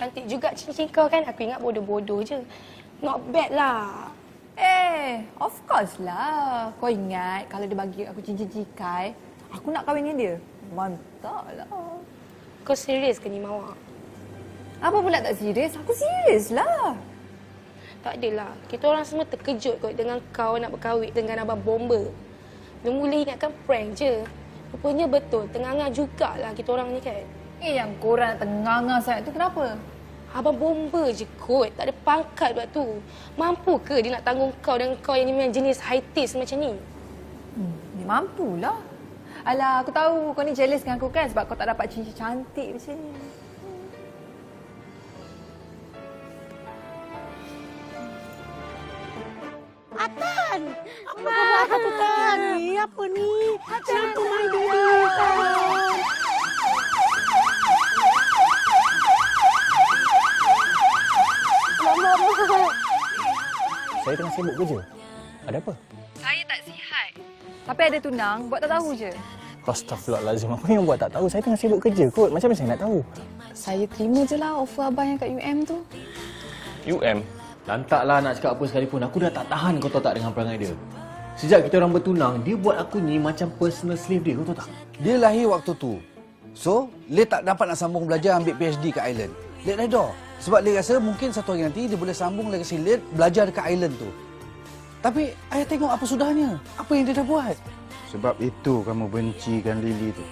Cantik juga cincin kau kan. Aku ingat bodoh-bodoh je. Not bad lah. Eh, of course lah. Kau ingat kalau dia bagi aku cincin cikai, aku nak kahwin dengan dia. Mantap lah. Kau serius ke ni Mawar? Apa pula tak serius? Aku serius lah. Tak adalah. Kita orang semua terkejut kot dengan kau nak berkahwin dengan Abang Bomba. Mula-mula ingatkan prank je. Rupanya betul. Tengah-tengah jugalah kita orang ni kan. Eh, yang korang tengah-tengah sangat tu kenapa? Abang bomba je kot. Tak ada pangkat buat tu. Mampu ke dia nak tanggung kau dan kau yang ni jenis high taste macam ni? Hmm, dia mampulah. Alah, aku tahu kau ni jealous dengan aku kan sebab kau tak dapat cincin cantik macam ni. Atan! Apa kau buat satu Tan? Ni apa ni? Siapa main Saya tengah sibuk kerja. Ada apa? Saya tak sihat. Tapi ada tunang, buat tak tahu je. Astaghfirullahalazim. Apa yang buat tak tahu? Saya tengah sibuk kerja kot. Macam mana saya nak tahu? Saya terima je lah offer abang yang kat UM tu. UM. Lantaklah nak cakap apa sekalipun. Aku dah tak tahan kau tahu tak dengan perangai dia. Sejak kita orang bertunang, dia buat aku ni macam personal slave dia. Kau tahu tak? Dia lahir waktu tu. So, Leh tak dapat nak sambung belajar ambil PhD kat Island. Leh redha. Sebab Leh rasa mungkin satu hari nanti dia boleh sambung legasi Leh belajar dekat Island tu. Tapi, ayah tengok apa sudahnya. Apa yang dia dah buat. Sebab itu kamu bencikan Lily tu.